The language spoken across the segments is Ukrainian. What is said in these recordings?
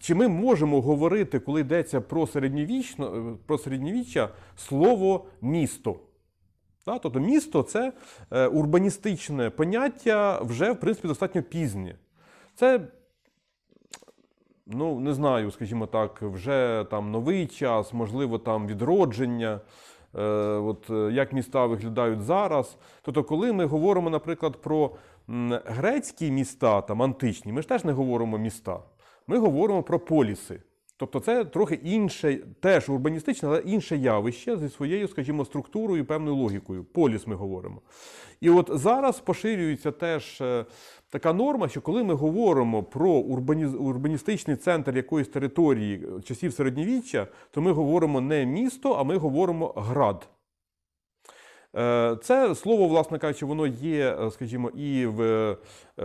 чи ми можемо говорити, коли йдеться про середньовічно, про середньовіччя, слово місто? Тобто місто це е, урбаністичне поняття вже, в принципі, достатньо пізнє. Це, ну, не знаю, скажімо так, вже там новий час, можливо, там відродження. Е, от, е, як міста виглядають зараз. Тобто, коли ми говоримо, наприклад, про грецькі міста, там античні, ми ж теж не говоримо міста. Ми говоримо про поліси. Тобто це трохи інше, теж урбаністичне, але інше явище зі своєю, скажімо, структурою певною логікою. Поліс ми говоримо. І от зараз поширюється теж е, така норма, що коли ми говоримо про урбаністичний центр якоїсь території е, часів середньовіччя, то ми говоримо не місто, а ми говоримо град. Е, Це слово, власне кажучи, воно є, е, скажімо, і в е,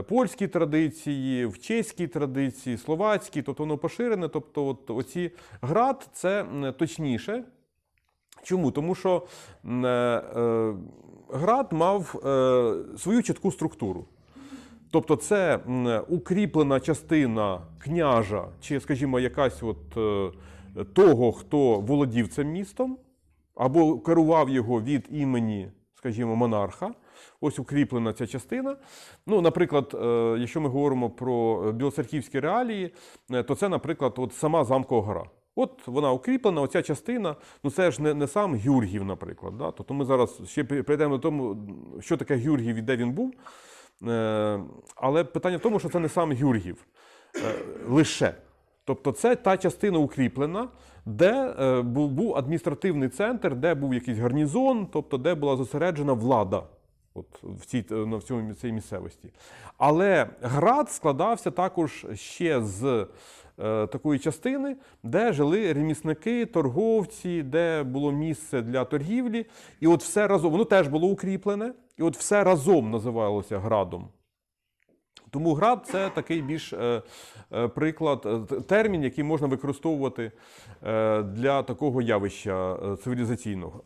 польській традиції, в чеській традиції, словацькій, тобто воно поширене. Тобто, от оці град це точніше. Чому? Тому що град мав свою чітку структуру. Тобто, це укріплена частина княжа, чи, скажімо, якась от того, хто володів цим містом, або керував його від імені, скажімо, монарха. Ось укріплена ця частина. Ну, наприклад, е, якщо ми говоримо про білоцерківські реалії, е, то це, наприклад, от сама замкова гора. От вона укріплена, оця частина, ну це ж не, не сам Гюргів, наприклад. Да? Тобто ми зараз ще прийдемо до тому, що таке Гюргів і де він був. Е, Але питання в тому, що це не сам Гюргів лише. Тобто це та частина укріплена, де е, був, адміністративний центр, де був якийсь гарнізон, тобто де була зосереджена влада от, в, цій, е, на в цьому, цій місцевості. Але град складався також ще з е, такої частини, де жили ремісники, торговці, де було місце для торгівлі. І от все разом, воно теж було укріплене, і от все разом називалося градом. Тому граб це такий більш е, е, приклад, е, термін, який можна використовувати для такого явища цивілізаційного.